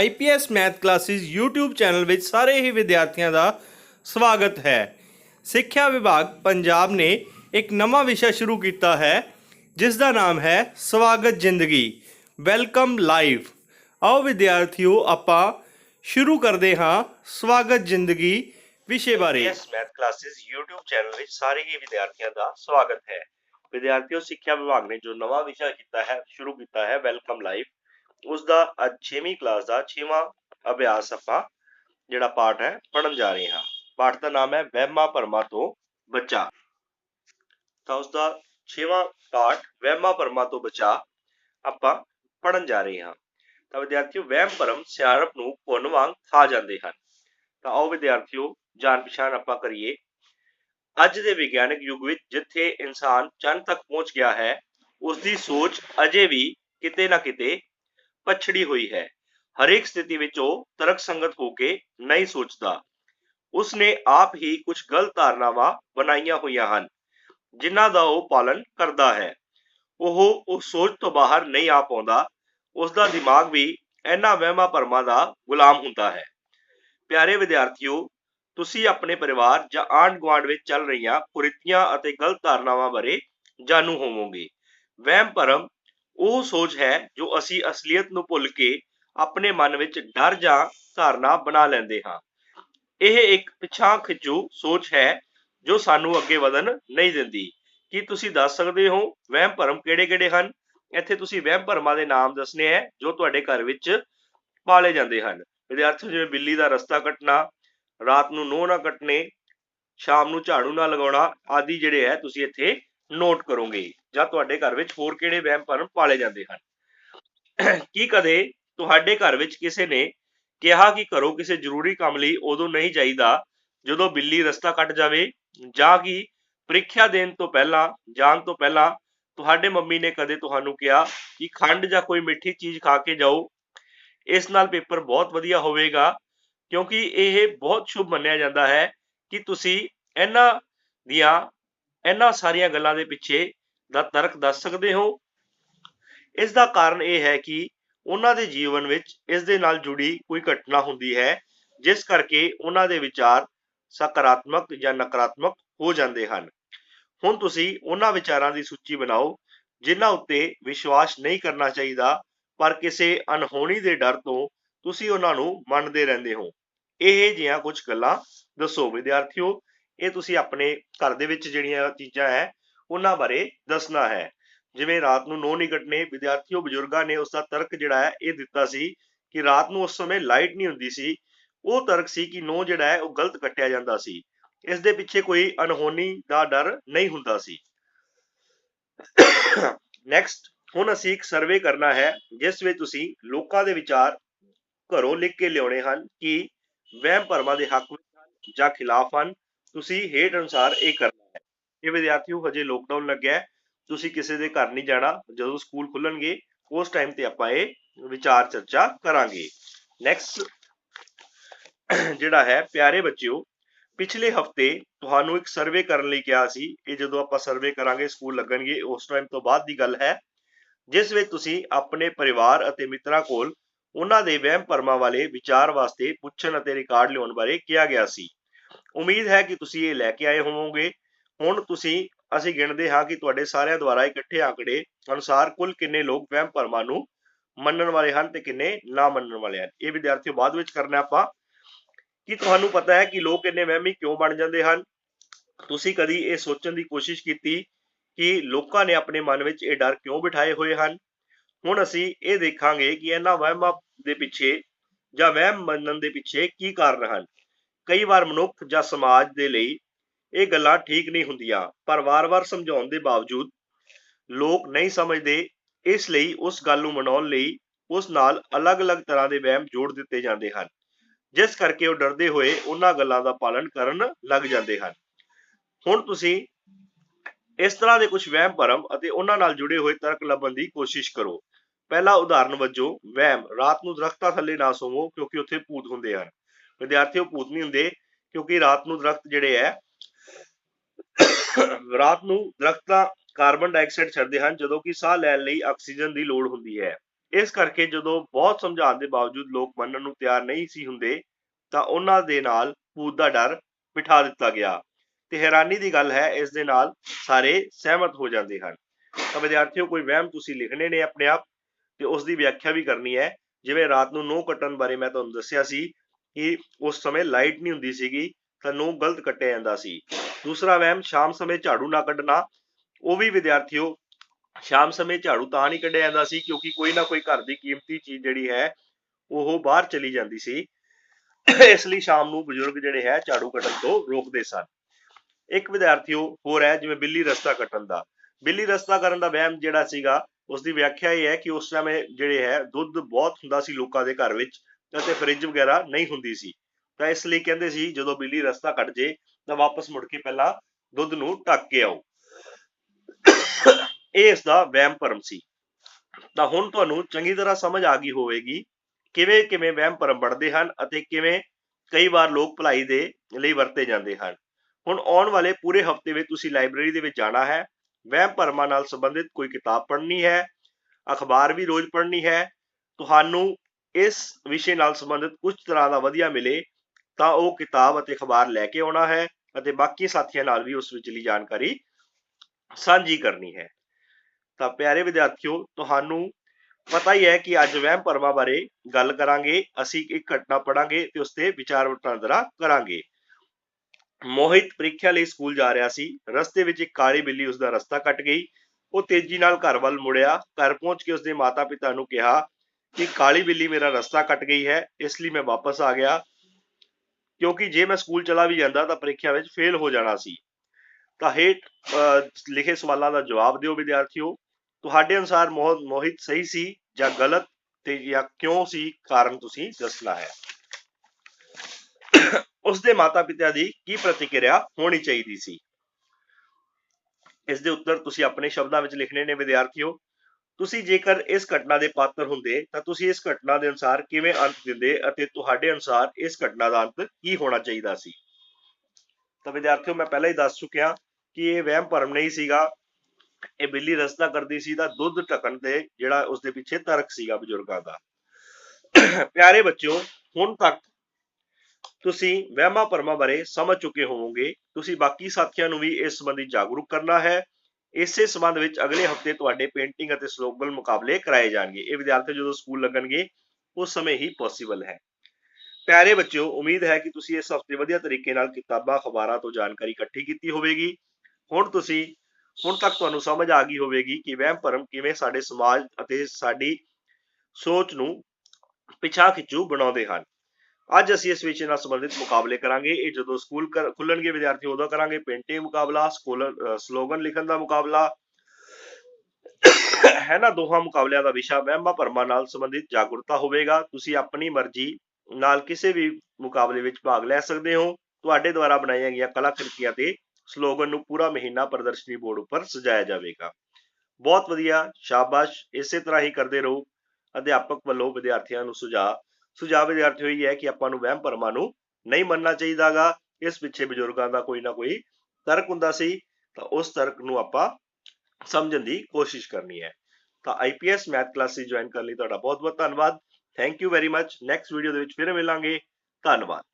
IPS math classes YouTube channel ਵਿੱਚ ਸਾਰੇ ਹੀ ਵਿਦਿਆਰਥੀਆਂ ਦਾ ਸਵਾਗਤ ਹੈ। ਸਿੱਖਿਆ ਵਿਭਾਗ ਪੰਜਾਬ ਨੇ ਇੱਕ ਨਵਾਂ ਵਿਸ਼ਾ ਸ਼ੁਰੂ ਕੀਤਾ ਹੈ, ਜਿਸ ਦਾ ਨਾਮ ਹੈ ਸਵਾਗਤ ਜ਼ਿੰਦਗੀ, ਵੈਲਕਮ ਲਾਈਫ। ਆਓ ਵਿਦਿਆਰਥੀਓ, ਆਪਾਂ ਸ਼ੁਰੂ ਕਰਦੇ ਹਾਂ ਸਵਾਗਤ ਜ਼ਿੰਦਗੀ ਵਿਸ਼ੇ ਬਾਰੇ। IPS math classes YouTube channel ਵਿੱਚ ਸਾਰੇ ਹੀ ਵਿਦਿਆਰਥੀਆਂ ਦਾ ਸਵਾਗਤ ਹੈ। ਵਿਦਿਆਰਥੀਓ, ਸਿੱਖਿਆ ਵਿਭਾਗ ਨੇ ਜੋ ਨਵਾਂ ਵਿਸ਼ਾ ਕੀਤਾ ਹੈ, ਸ਼ੁਰੂ ਕੀਤਾ ਹੈ ਵੈਲਕਮ ਲਾਈਫ। ਉਸ ਦਾ ਅੱਜ 6ਵੀਂ ਕਲਾਸ ਦਾ 6ਵਾਂ ਅਭਿਆਸ ਆਪਾਂ ਜਿਹੜਾ ਪਾਠ ਹੈ ਪੜਨ ਜਾ ਰਹੇ ਹਾਂ। ਪਾਠ ਦਾ ਨਾਮ ਹੈ, ਵਹਿਮਾਂ ਭਰਮਾਂ ਤੋਂ ਬਚਾ। ਤਾਂ ਉਸ ਦਾ 6ਵਾਂ ਪਾਠ, ਵਹਿਮਾਂ ਭਰਮਾਂ ਤੋਂ ਬਚਾ ਆਪਾਂ ਪੜਨ ਜਾ ਰਹੇ ਹਾਂ। ਤਾਂ ਵਿਦਿਆਰਥੀਓ, ਵਹਿਮ, ਭਰਮ ਸਿਆਣਪ ਨੂੰ ਪੁੰਨ ਵਾਂਗ ਖਾ ਜਾਂਦੇ ਹਨ। ਤਾਂ ਆਓ ਵਿਦਿਆਰਥੀਓ, ਜਾਣ ਪਛਾਣ ਆਪਾਂ ਕਰੀਏ। ਅੱਜ ਦੇ ਵਿਗਿਆਨਕ ਯੁੱਗ ਵਿੱਚ ਜਿੱਥੇ ਇਨਸਾਨ ਚੰਨ ਤੱਕ ਪਹੁੰਚ ਗਿਆ ਹੈ ਉਸ ਦੀ ਸੋਚ ਅਜੇ ਵੀ ਕਿਤੇ ਨਾ ਕਿਤੇ ਪਛੜੀ ਹੋਈ ਹੈ। ਹਰੇਕ ਸਥਿਤੀ ਵਿੱਚ ਉਹ ਤਰਕ ਸੰਗਤ ਹੋ ਕੇ ਨਹੀਂ ਸੋਚਦਾ। ਉਸ ਆਪ ਹੀ ਕੁਝ ਗਲਤ ਧਾਰਨਾਵਾਂ ਬਣਾਈਆਂ ਹੋਈਆਂ ਹਨ, ਜਿਨ੍ਹਾਂ ਦਾ ਉਹ ਪਾਲਣ ਕਰਦਾ ਹੈ। ਉਹ ਉਸ ਸੋਚ ਤੋਂ ਬਾਹਰ ਨਹੀਂ ਆ ਪਾਉਂਦਾ। ਉਸ ਦਾ ਦਿਮਾਗ ਵੀ ਇਹਨਾਂ ਵਹਿਮਾਂ ਭਰਮਾਂ ਦਾ ਗੁਲਾਮ ਹੁੰਦਾ ਹੈ। ਪਿਆਰੇ ਵਿਦਿਆਰਥੀਓ, ਤੁਸੀਂ ਆਪਣੇ ਪਰਿਵਾਰ ਜਾਂ ਆਂਢ ਗੁਆਂਢ ਵਿੱਚ ਚੱਲ ਰਹੀਆਂ ਕੁਰੀਤੀਆਂ ਅਤੇ ਗਲਤ ਧਾਰਨਾਵਾਂ ਬਾਰੇ ਜਾਣੂ ਹੋਵੋਗੇ। ਵਹਿਮ ਭਰਮ ਉਹ ਸੋਚ ਹੈ ਜੋ ਅਸੀਂ ਅਸਲੀਅਤ ਨੂੰ ਭੁੱਲ ਕੇ ਆਪਣੇ ਮਨ ਵਿੱਚ ਡਰ ਜਾਂ ਧਾਰਨਾ ਬਣਾ ਲੈਂਦੇ ਹਾਂ। ਇਹ ਇੱਕ ਪਿਛਾਂ ਖਿੱਚੂ ਸੋਚ ਹੈ ਜੋ ਸਾਨੂੰ ਅੱਗੇ ਵਧਣ ਨਹੀਂ ਦਿੰਦੀ। ਕੀ ਤੁਸੀਂ ਦੱਸ ਸਕਦੇ ਹੋ ਵਹਿਮ ਭਰਮ ਕਿਹੜੇ-ਕਿਹੜੇ ਹਨ? ਇੱਥੇ ਤੁਸੀਂ ਵਹਿਮ ਭਰਮਾਂ ਦੇ ਨਾਮ ਦੱਸਣੇ ਹੈ ਜੋ ਤੁਹਾਡੇ ਘਰ ਵਿੱਚ ਪਾਲੇ ਜਾਂਦੇ ਹਨ। ਵਿਦਿਆਰਥੀਓ, ਜਿਵੇਂ ਬਿੱਲੀ ਦਾ ਰਸਤਾ ਕੱਟਣਾ, ਰਾਤ ਨੂੰ ਨੋਹ ਨਾ ਕੱਟਣੇ, ਸ਼ਾਮ ਨੂੰ ਝਾੜੂ ਨਾ ਲਗਾਉਣਾ ਆਦਿ ਜਿਹੜੇ ਹੈ ਤੁਸੀਂ ਇੱਥੇ ਨੋਟ ਕਰੋਗੇ। ਜਾਂ ਤੁਹਾਡੇ ਘਰ ਵਿੱਚ ਹੋਰ ਕਿਹੜੇ ਵਹਿਮ ਭਰਮ ਪਾਲੇ ਜਾਂਦੇ ਹਨ? ਕੀ ਕਦੇ ਤੁਹਾਡੇ ਘਰ ਵਿੱਚ ਕਿਸੇ ਨੇ ਕਿਹਾ ਕਿ ਘਰੋਂ ਕਿਸੇ ਜ਼ਰੂਰੀ ਕੰਮ ਲਈ ਉਦੋਂ ਨਹੀਂ ਚਾਹੀਦਾ ਜਦੋਂ ਬਿੱਲੀ ਰਸਤਾ ਕੱਟ ਜਾਵੇ? ਜਾਂ ਕਿ ਪ੍ਰੀਖਿਆ ਦੇਣ ਤੋਂ ਪਹਿਲਾਂ, ਜਾਣ ਤੋਂ ਪਹਿਲਾਂ ਤੁਹਾਡੇ ਮੰਮੀ ਨੇ ਕਦੇ ਤੁਹਾਨੂੰ ਕਿਹਾ ਕਿ ਖੰਡ ਜਾਂ ਕੋਈ ਮਿੱਠੀ ਚੀਜ਼ ਖਾ ਕੇ ਜਾਓ? ਇਸ ਨਾਲ ਪੇਪਰ ਬਹੁਤ ਵਧੀਆ ਹੋਵੇਗਾ, ਕਿਉਂਕਿ ਇਹ ਬਹੁਤ ਸ਼ੁਭ ਮੰਨਿਆ ਜਾਂਦਾ ਹੈ ਕਿ ਤੁਸੀਂ ਇਹਨਾਂ ਦੀਆਂ ਇਹਨਾਂ ਸਾਰੀਆਂ ਗੱਲਾਂ ਦੇ ਪਿੱਛੇ ਦਾ ਤਰਕ ਦੱਸ ਸਕਦੇ ਹੋ। ਇਸ ਦਾ ਕਾਰਨ ਇਹ ਹੈ ਕਿ ਉਹਨਾਂ ਦੇ ਜੀਵਨ ਵਿੱਚ ਇਸ ਦੇ ਨਾਲ ਜੁੜੀ ਕੋਈ ਘਟਨਾ ਹੁੰਦੀ ਹੈ, ਜਿਸ ਕਰਕੇ ਉਹਨਾਂ ਦੇ ਵਿਚਾਰ ਸਕਾਰਾਤਮਕ ਜਾਂ ਨਕਾਰਾਤਮਕ ਹੋ ਜਾਂਦੇ ਹਨ। ਹੁਣ ਤੁਸੀਂ ਉਹਨਾਂ ਵਿਚਾਰਾਂ ਦੀ ਸੂਚੀ ਬਣਾਓ, ਜਿਨ੍ਹਾਂ ਉੱਤੇ ਵਿਸ਼ਵਾਸ ਨਹੀਂ ਕਰਨਾ ਚਾਹੀਦਾ, ਪਰ ਕਿਸੇ ਅਨਹੋਣੀ ਦੇ ਡਰ ਤੋਂ ਤੁਸੀਂ ਉਹਨਾਂ ਨੂੰ ਮੰਨਦੇ ਰਹਿੰਦੇ ਹੋ। ਇਹ ਜਿਹੀਆਂ ਕੁਝ ਗੱਲਾਂ ਦੱਸੋ, ਵਿਦਿਆਰਥੀਓ। ਇਹ ਤੁਸੀਂ ਆਪਣੇ ਘਰ ਦੇ ਵਿੱਚ ਜਿਹੜੀਆਂ ਚੀਜ਼ਾਂ ਹੈ, ਉਹਨਾਂ ਬਾਰੇ ਦੱਸਣਾ ਹੈ। ਜਿਵੇਂ ਰਾਤ ਨੂੰ ਨੋ ਨਹੀਂ ਕੱਟਣੇ, ਵਿਦਿਆਰਥੀਓ, ਬਜ਼ੁਰਗਾਂ ਨੇ ਉਸ ਦਾ ਤਰਕ ਜਿਹੜਾ ਹੈ, ਇਹ ਦਿੱਤਾ ਸੀ ਕਿ ਰਾਤ ਨੂੰ ਉਸ ਸਮੇਂ ਲਾਈਟ ਨਹੀਂ ਹੁੰਦੀ ਸੀ। ਉਹ ਤਰਕ ਸੀ ਕਿ ਨੋ ਜਿਹੜਾ ਹੈ, ਉਹ ਗਲਤ ਕੱਟਿਆ ਜਾਂਦਾ ਸੀ। ਇਸ ਦੇ ਪਿੱਛੇ ਕੋਈ ਅਨਹੋਣੀ ਦਾ ਡਰ ਨਹੀਂ ਹੁੰਦਾ ਸੀ। ਨੈਕਸਟ ਹੁਣ ਅਸੀਂ ਇੱਕ ਸਰਵੇ ਕਰਨਾ ਹੈ, ਜਿਸ ਵਿੱਚ ਤੁਸੀਂ ਲੋਕਾਂ ਦੇ ਵਿਚਾਰ ਘਰੋਂ ਲਿਖ ਕੇ ਲਿਆਉਣੇ ਹਨ ਕਿ ਵਹਿਮ ਭਰਮਾਂ ਦੇ ਹੱਕ ਵਿੱਚ ਜਾਂ ਖਿਲਾਫ ਹਨ। ਤੁਸੀਂ ਹੇਠ ਅਨੁਸਾਰ ਇਹ ਕਰਨਾ ਹੈ। ਇਹ ਵਿਦਿਆਰਥੀਓ, ਹਜੇ ਲੋਕਡਾਊਨ ਲੱਗਿਆ ਹੈ। ਤੁਸੀਂ ਕਿਸੇ ਦੇ ਘਰ ਨਹੀਂ ਜਾਣਾ। ਜਦੋਂ ਸਕੂਲ ਖੁੱਲਣਗੇ, ਉਸ ਟਾਈਮ ਤੇ ਆਪਾਂ ਇਹ ਵਿਚਾਰ ਚਰਚਾ ਕਰਾਂਗੇ। ਨੈਕਸਟ ਜਿਹੜਾ ਹੈ, ਪਿਆਰੇ ਬੱਚਿਓ, ਪਿਛਲੇ ਹਫ਼ਤੇ ਤੁਹਾਨੂੰ ਇੱਕ ਸਰਵੇ ਕਰਨ ਲਈ ਕਿਹਾ ਸੀ ਇਹ ਜਦੋਂ ਆਪਾਂ ਸਰਵੇ ਕਰਾਂਗੇ ਸਕੂਲ ਲੱਗਣਗੇ, ਉਸ ਟਾਈਮ ਤੋਂ ਬਾਅਦ ਦੀ ਗੱਲ ਹੈ, ਜਿਸ ਵਿੱਚ ਤੁਸੀਂ ਆਪਣੇ ਪਰਿਵਾਰ ਅਤੇ ਮਿੱਤਰਾਂ ਕੋਲ ਉਹਨਾਂ ਦੇ ਵਹਿਮ ਭਰਮਾਂ ਵਾਲੇ ਵਿਚਾਰ ਵਾਸਤੇ ਪੁੱਛਣ ਅਤੇ ਰਿਕਾਰਡ ਲਿਆਉਣ ਬਾਰੇ ਕਿਹਾ ਗਿਆ ਸੀ। ਉਮੀਦ ਹੈ ਕਿ ਤੁਸੀਂ ਇਹ ਲੈ ਕੇ ਆਏ ਹੋਵੋਗੇ। ਹੁਣ ਤੁਸੀਂ, ਅਸੀਂ ਗਿਣਦੇ ਹਾਂ ਕਿ ਤੁਹਾਡੇ ਸਾਰਿਆਂ ਦੁਆਰਾ ਇਕੱਠੇ ਆંકੜੇ ਅਨੁਸਾਰ ਕੁੱਲ ਕਿੰਨੇ ਲੋਕ ਵਹਿਮ ਭਰਮਾਂ ਨੂੰ ਮੰਨਣ ਵਾਲੇ ਹਨ ਤੇ ਕਿੰਨੇ ਨਾ ਮੰਨਣ ਵਾਲੇ ਹਨ। ਇਹ ਵਿਦਿਆਰਥੀਓ, ਬਾਅਦ ਵਿੱਚ ਕਰਨਾ ਆਪਾਂ। ਕਿ ਤੁਹਾਨੂੰ ਪਤਾ ਹੈ ਕਿ ਲੋਕ ਇੰਨੇ ਵਹਿਮੀ ਕਿਉਂ ਬਣ ਜਾਂਦੇ ਹਨ? ਤੁਸੀਂ ਕਦੀ ਇਹ ਸੋਚਣ ਦੀ ਕੋਸ਼ਿਸ਼ ਕੀਤੀ ਕਿ ਲੋਕਾਂ ਨੇ ਆਪਣੇ ਮਨ ਵਿੱਚ ਇਹ ਡਰ ਕਿਉਂ ਬਿਠਾਏ ਹੋਏ ਹਨ? ਹੁਣ ਅਸੀਂ ਇਹ ਦੇਖਾਂਗੇ ਕਿ ਇਹਨਾਂ ਵਹਿਮਾਂ ਦੇ ਪਿੱਛੇ ਜਾਂ ਵਹਿਮ ਮੰਨਣ ਦੇ ਪਿੱਛੇ ਕੀ ਕਾਰਨ ਹਨ। ਕਈ ਵਾਰ ਮਨੁੱਖ ਜਾਂ ਸਮਾਜ ਦੇ ਲਈ ਇਹ ਗੱਲਾਂ ਠੀਕ ਨਹੀਂ ਹੁੰਦੀਆਂ, ਪਰ ਵਾਰ-ਵਾਰ ਸਮਝਾਉਣ ਦੇ ਬਾਵਜੂਦ ਲੋਕ ਨਹੀਂ ਸਮਝਦੇ, ਇਸ ਲਈ ਉਸ ਗੱਲ ਨੂੰ ਮਨਾਉਣ ਲਈ ਉਸ ਨਾਲ ਅਲੱਗ-ਅਲੱਗ ਤਰ੍ਹਾਂ ਦੇ ਵਹਿਮ ਜੋੜ ਦਿੱਤੇ ਜਾਂਦੇ ਹਨ, ਜਿਸ ਕਰਕੇ ਉਹ ਡਰਦੇ ਹੋਏ ਉਹਨਾਂ ਗੱਲਾਂ ਦਾ ਪਾਲਣ ਕਰਨ ਲੱਗ ਜਾਂਦੇ ਹਨ। ਹੁਣ ਤੁਸੀਂ ਇਸ ਤਰ੍ਹਾਂ ਦੇ ਕੁਝ ਵਹਿਮ ਭਰਮ ਅਤੇ ਉਹਨਾਂ ਨਾਲ ਜੁੜੇ ਹੋਏ ਤਰਕ ਲੱਭਣ ਦੀ ਕੋਸ਼ਿਸ਼ ਕਰੋ। ਪਹਿਲਾ ਉਦਾਹਰਨ ਵਜੋਂ, ਵਹਿਮ, ਰਾਤ ਨੂੰ ਦਰਖਤਾਂ ਥੱਲੇ ਨਾ ਸੋਵੋ ਕਿਉਂਕਿ ਉੱਥੇ ਭੂਤ ਹੁੰਦੇ ਹਨ। ਵਿਦਿਆਰਥੀ ਉਹ ਭੂਤ ਨਹੀਂ ਹੁੰਦੇ, ਕਿਉਂਕਿ ਰਾਤ ਨੂੰ ਦਰਖਤ ਜਿਹੜੇ ਹੈ, ਰਾਤ ਨੂੰ ਦਰਖਤਾਂ ਕਾਰਬਨ ਡਾਈਆਕਸਾਈਡ ਛੱਡਦੇ ਹਨ, ਜਦੋਂ ਕਿ ਸਾਹ ਲੈਣ ਲਈ ਆਕਸੀਜਨ ਦੀ ਲੋੜ ਹੁੰਦੀ ਹੈ। ਇਸ ਕਰਕੇ ਜਦੋਂ ਬਹੁਤ ਸਮਝਾਉਣ ਦੇ ਬਾਵਜੂਦ ਲੋਕ ਮੰਨਣ ਨੂੰ ਤਿਆਰ ਨਹੀਂ ਸੀ ਹੁੰਦੇ, ਤਾਂ ਉਹਨਾਂ ਦੇ ਨਾਲ ਭੂਤ ਦਾ ਡਰ ਬਿਠਾ ਦਿੱਤਾ ਗਿਆ। ਤੇ ਹੈਰਾਨੀ ਦੀ ਗੱਲ ਹੈ, ਇਸ ਦੇ ਨਾਲ ਸਾਰੇ ਸਹਿਮਤ ਹੋ ਜਾਂਦੇ ਹਨ। ਤਾਂ ਵਿਦਿਆਰਥੀਓ, ਕੋਈ ਵਹਿਮ ਤੁਸੀਂ ਲਿਖਣੇ ਨੇ ਆਪਣੇ ਆਪ, ਤੇ ਉਸ ਦੀ ਵਿਆਖਿਆ ਵੀ ਕਰਨੀ ਹੈ। ਜਿਵੇਂ ਰਾਤ ਨੂੰ ਨੋ ਕੱਟਣ ਬਾਰੇ ਮੈਂ ਤੁਹਾਨੂੰ ਦੱਸਿਆ ਸੀ ਕਿ ਉਸ ਸਮੇਂ ਲਾਈਟ ਨਹੀਂ ਹੁੰਦੀ ਸੀਗੀ, ਸਾਨੂੰ ਗਲਤ ਕੱਟਿਆ ਜਾਂਦਾ ਸੀ। ਦੂਸਰਾ ਵਹਿਮ, ਸ਼ਾਮ ਸਮੇਂ ਝਾੜੂ ਨਾ ਕੱਢਣਾ। ਉਹ ਵੀ ਵਿਦਿਆਰਥੀਓ, ਸ਼ਾਮ ਸਮੇਂ ਝਾੜੂ ਤਾਂ ਨਹੀਂ ਕੱਢਿਆ ਜਾਂਦਾ ਸੀ, ਕਿਉਂਕਿ ਕੋਈ ਨਾ ਕੋਈ ਘਰ ਦੀ ਕੀਮਤੀ ਚੀਜ਼ ਜਿਹੜੀ ਹੈ, ਉਹ ਬਾਹਰ ਚਲੀ ਜਾਂਦੀ ਸੀ। ਇਸ ਲਈ ਸ਼ਾਮ ਨੂੰ ਬਜ਼ੁਰਗ ਜਿਹੜੇ ਹੈ, ਝਾੜੂ ਕੱਢਣ ਤੋਂ ਰੋਕਦੇ ਸਨ। ਇੱਕ ਵਿਦਿਆਰਥੀਓ ਹੋਰ ਹੈ, ਜਿਵੇਂ ਬਿੱਲੀ ਰਸਤਾ ਕੱਟਣ ਦਾ। ਬਿੱਲੀ ਰਸਤਾ ਕਰਨ ਦਾ ਵਹਿਮ ਜਿਹੜਾ ਸੀਗਾ ਉਸ ਦੀ ਵਿਆਖਿਆ ਇਹ ਹੈ ਕਿ ਉਸ ਸਮੇਂ ਜਿਹੜੇ ਹੈ, ਦੁੱਧ ਬਹੁਤ ਹੁੰਦਾ ਸੀ ਲੋਕਾਂ ਦੇ ਘਰ ਵਿੱਚ। ਅਤੇ ਫ੍ਰਿਜ ਵਗੈਰਾ ਨਹੀਂ ਹੁੰਦੀ ਸੀ। ਤਾਂ ਇਸ ਲਈ ਕਹਿੰਦੇ ਸੀ, ਜਦੋਂ ਬਿੱਲੀ ਰਸਤਾ ਕੱਟ ਜੇ, ਤਾਂ ਵਾਪਸ ਮੁੜ ਕੇ ਪਹਿਲਾਂ ਦੁੱਧ ਨੂੰ ਢੱਕ ਕੇ ਆਓ। ਇਹ ਇਸ ਦਾ ਵਹਿਮ ਭਰਮ ਸੀ। ਤਾਂ ਹੁਣ ਤੁਹਾਨੂੰ ਚੰਗੀ ਤਰ੍ਹਾਂ ਸਮਝ ਆ ਗਈ ਹੋਵੇਗੀ, ਕਿਵੇਂ ਕਿਵੇਂ ਵਹਿਮ ਭਰਮ ਬਣਦੇ ਹਨ ਅਤੇ ਕਿਵੇਂ ਕਈ ਵਾਰ ਲੋਕ ਭਲਾਈ ਦੇ ਲਈ ਵਰਤੇ ਜਾਂਦੇ ਹਨ। ਹੁਣ ਆਉਣ ਵਾਲੇ ਪੂਰੇ ਹਫ਼ਤੇ ਵਿੱਚ ਤੁਸੀਂ ਲਾਇਬ੍ਰੇਰੀ ਦੇ ਵਿੱਚ ਜਾਣਾ ਹੈ। ਵਹਿਮ ਭਰਮਾਂ ਨਾਲ ਸੰਬੰਧਿਤ ਕੋਈ ਕਿਤਾਬ ਪੜ੍ਹਨੀ ਹੈ, ਅਖਬਾਰ ਵੀ ਰੋਜ਼ ਪੜ੍ਹਨੀ ਹੈ। ਤੁਹਾਨੂੰ ਇਸ ਵਿਸ਼ੇ ਨਾਲ ਸੰਬੰਧਿਤ ਕੁਝ ਤਰ੍ਹਾਂ ਦਾ ਵਧੀਆ ਮਿਲੇ ਤਾਂ ਉਹ ਕਿਤਾਬ ਅਤੇ ਅਖਬਾਰ ਲੈ ਕੇ ਆਉਣਾ ਹੈ ਅਤੇ ਬਾਕੀ ਸਾਥੀਆਂ ਨਾਲ ਵੀ ਉਸ ਵਿਚਲੀ ਜਾਣਕਾਰੀ ਸਾਂਝੀ ਕਰਨੀ ਹੈ। ਤਾਂ ਪਿਆਰੇ ਵਿਦਿਆਰਥੀਓ, ਤੁਹਾਨੂੰ ਪਤਾ ਹੀ ਹੈ ਕਿ ਅੱਜ ਵਹਿਮ ਭਰਮਾਂ ਬਾਰੇ ਗੱਲ ਕਰਾਂਗੇ, ਅਸੀਂ ਇੱਕ ਘਟਨਾ ਪੜਾਂਗੇ ਤੇ ਉਸ ਤੇ ਵਿਚਾਰ ਵਟਾਂਦਰਾ ਕਰਾਂਗੇ। ਮੋਹਿਤ ਪ੍ਰੀਖਿਆ ਲਈ ਸਕੂਲ ਜਾ ਰਿਹਾ ਸੀ, ਰਸਤੇ ਵਿੱਚ ਇੱਕ ਕਾਲੀ ਬਿੱਲੀ ਉਸ ਦਾ ਰਸਤਾ ਕੱਟ ਗਈ, ਉਹ ਤੇਜ਼ੀ ਨਾਲ ਘਰ ਵੱਲ ਮੁੜਿਆ, ਘਰ ਪਹੁੰਚ ਕੇ ਉਸਦੇ ਮਾਤਾ-ਪਿਤਾ ਨੂੰ ਕਿਹਾ ਕਿ ਕਾਲੀ ਬਿੱਲੀ ਮੇਰਾ ਰਸਤਾ ਕੱਟ ਗਈ ਹੈ, ਇਸ ਲਈ ਮੈਂ ਵਾਪਸ ਆ ਗਿਆ। ਕਿਉਂਕਿ ਜੇ ਮੈਂ ਸਕੂਲ ਚਲਾ ਵੀ ਜਾਂਦਾ ਤਾਂ ਪ੍ਰੀਖਿਆ ਵਿੱਚ ਫੇਲ ਹੋ ਜਾਣਾ ਸੀ। ਤਾਂ ਹੇਠ ਲਿਖੇ ਸਵਾਲਾਂ ਦਾ ਜਵਾਬ ਦਿਓ ਵਿਦਿਆਰਥੀਓ। ਤੁਹਾਡੇ ਅਨੁਸਾਰ ਮੋਹਿਤ ਸਹੀ ਸੀ ਜਾਂ ਗਲਤ ਤੇ ਜਾਂ ਕਿਉਂ ਸੀ ਕਾਰਨ ਤੁਸੀਂ ਦੱਸਣਾ ਹੈ। ਉਸ ਦੇ ਮਾਤਾ-ਪਿਤਾ ਦੀ ਕੀ ਪ੍ਰਤੀਕਿਰਿਆ ਹੋਣੀ ਚਾਹੀਦੀ ਸੀ? ਇਸ ਦੇ ਉੱਤਰ ਤੁਸੀਂ ਆਪਣੇ ਸ਼ਬਦਾਂ ਵਿੱਚ ਲਿਖਣੇ ਨੇ ਵਿਦਿਆਰਥੀਓ। ਤੁਸੀਂ ਜੇਕਰ ਇਸ ਘਟਨਾ ਦੇ ਪਾਤਰ ਹੁੰਦੇ, ਤਾਂ ਤੁਸੀਂ ਇਸ ਘਟਨਾ ਦੇ ਅਨੁਸਾਰ ਕਿਵੇਂ ਅੰਤ ਦਿੰਦੇ ਅਤੇ ਤੁਹਾਡੇ ਅਨੁਸਾਰ ਇਸ ਘਟਨਾ ਦਾ ਅੰਤ ਕੀ ਹੋਣਾ ਚਾਹੀਦਾ ਸੀ? ਤਾਂ ਵਿਦਿਆਰਥੀਓ, ਮੈਂ ਪਹਿਲਾਂ ਹੀ ਦੱਸ ਚੁੱਕਿਆ ਕਿ ਇਹ ਵਹਿਮ ਭਰਮ ਨਹੀਂ ਸੀਗਾ। ਇਹ ਬਿੱਲੀ ਰਸਤਾ ਕਰਦੀ ਸੀ ਤਾਂ ਦੁੱਧ ਢਕਣ ਤੇ ਜਿਹੜਾ ਉਸ ਦੇ ਪਿੱਛੇ ਤਰਕ ਸੀਗਾ ਬਜ਼ੁਰਗਾਂ ਦਾ। ਪਿਆਰੇ ਬੱਚਿਓ, ਹੁਣ ਤੱਕ ਤੁਸੀਂ ਵਹਿਮਾਂ ਭਰਮਾਂ ਬਾਰੇ ਸਮਝ ਚੁੱਕੇ ਹੋਵੋਗੇ। ਤੁਸੀਂ ਬਾਕੀ ਸਾਥੀਆਂ ਨੂੰ ਵੀ ਇਸ ਸੰਬੰਧੀ ਜਾਗਰੂਕ ਕਰਨਾ ਹੈ। ਇਸੇ ਸੰਬੰਧ ਵਿੱਚ ਅਗਲੇ ਹਫ਼ਤੇ ਤੁਹਾਡੇ ਪੇਂਟਿੰਗ ਅਤੇ ਸਲੋਗਨ ਮੁਕਾਬਲੇ ਕਰਾਏ ਜਾਣਗੇ। ਇਹ ਵਿਦਿਆਰਥੀ ਜਦੋਂ ਸਕੂਲ ਲੱਗਣਗੇ, ਉਸ ਸਮੇਂ ਹੀ ਪੋਸੀਬਲ ਹੈ। ਪਿਆਰੇ ਬੱਚਿਓ, ਉਮੀਦ ਹੈ ਕਿ ਤੁਸੀਂ ਇਸ ਹਫ਼ਤੇ ਵਧੀਆ ਤਰੀਕੇ ਨਾਲ ਕਿਤਾਬਾਂ, ਅਖਬਾਰਾਂ ਤੋਂ ਜਾਣਕਾਰੀ ਇਕੱਠੀ ਕੀਤੀ ਹੋਵੇਗੀ। ਹੁਣ ਤੁਸੀਂ, ਹੁਣ ਤੱਕ ਤੁਹਾਨੂੰ ਸਮਝ ਆ ਗਈ ਹੋਵੇਗੀ ਕਿ ਵਹਿਮ ਭਰਮ ਕਿਵੇਂ ਸਾਡੇ ਸਮਾਜ ਅਤੇ ਸਾਡੀ ਸੋਚ ਨੂੰ ਪਿਛਾ ਖਿੱਚੂ ਬਣਾਉਂਦੇ ਹਨ। ਅੱਜ ਅਸੀਂ ਇਸ ਵਿਸ਼ੇ ਨਾਲ ਸੰਬੰਧਿਤ ਮੁਕਾਬਲੇ ਕਰਾਂਗੇ। ਇਹ ਜਦੋਂ ਸਕੂਲ ਖੁੱਲਣਗੇ ਵਿਦਿਆਰਥੀ, ਉਦੋਂ ਕਰਾਂਗੇ ਪੇਂਟਿੰਗ ਮੁਕਾਬਲਾ, ਸਕੂਲ ਸਲੋਗਨ ਲਿਖਣ ਦਾ ਮੁਕਾਬਲਾ। ਹੈ ਨਾ? ਦੋਹਾਂ ਮੁਕਾਬਲਿਆਂ ਦਾ ਵਿਸ਼ਾ ਵਹਿਮਾਂ ਭਰਮਾਂ ਨਾਲ ਸੰਬੰਧਿਤ ਜਾਗਰੂਕਤਾ ਹੋਵੇਗਾ। ਤੁਸੀਂ ਆਪਣੀ ਮਰਜ਼ੀ ਨਾਲ ਕਿਸੇ ਵੀ ਮੁਕਾਬਲੇ ਵਿੱਚ ਭਾਗ ਲੈ ਸਕਦੇ ਹੋ। ਤੁਹਾਡੇ ਦੁਆਰਾ ਬਣਾਈਆਂ ਗਈਆਂ ਕਲਾਕ੍ਰਿਤੀਆਂ ਤੇ ਸਲੋਗਨ ਨੂੰ ਪੂਰਾ ਮਹੀਨਾ ਪ੍ਰਦਰਸ਼ਨੀ ਬੋਰਡ ਉੱਪਰ ਸਜਾਇਆ ਜਾਵੇਗਾ। ਬਹੁਤ ਵਧੀਆ। ਸ਼ਾਬਾਸ਼। ਇਸੇ ਤਰ੍ਹਾਂ ਹੀ ਕਰਦੇ ਰਹੋ। ਅਧਿਆਪਕ ਵੱਲੋਂ ਵਿਦਿਆਰਥੀਆਂ ਨੂੰ ਸੁਝਾਅ ਸੁਝਾਅ ਵਿਦਿਆਰਥੀਓ ਇਹ ਹੈ ਕਿ ਆਪਾਂ ਨੂੰ ਵਹਿਮ ਭਰਮਾਂ ਨੂੰ ਨਹੀਂ ਮੰਨਣਾ ਚਾਹੀਦਾਗਾ। ਇਸ ਪਿੱਛੇ ਬਜ਼ੁਰਗਾਂ ਦਾ ਕੋਈ ਨਾ ਕੋਈ ਤਰਕ ਹੁੰਦਾ ਸੀ, ਤਾਂ ਉਸ ਤਰਕ ਨੂੰ ਆਪਾਂ ਸਮਝਣ ਦੀ ਕੋਸ਼ਿਸ਼ ਕਰਨੀ ਹੈ। ਤਾਂ ਆਈਪੀਐਸ ਮੈਥ ਕਲਾਸਿਸ ਜੁਆਇਨ ਕਰਨ ਲਈ ਤੁਹਾਡਾ ਬਹੁਤ ਬਹੁਤ ਧੰਨਵਾਦ। Thank you very much next video ਦੇ ਵਿੱਚ ਫਿਰ ਮਿਲਾਂਗੇ। ਧੰਨਵਾਦ।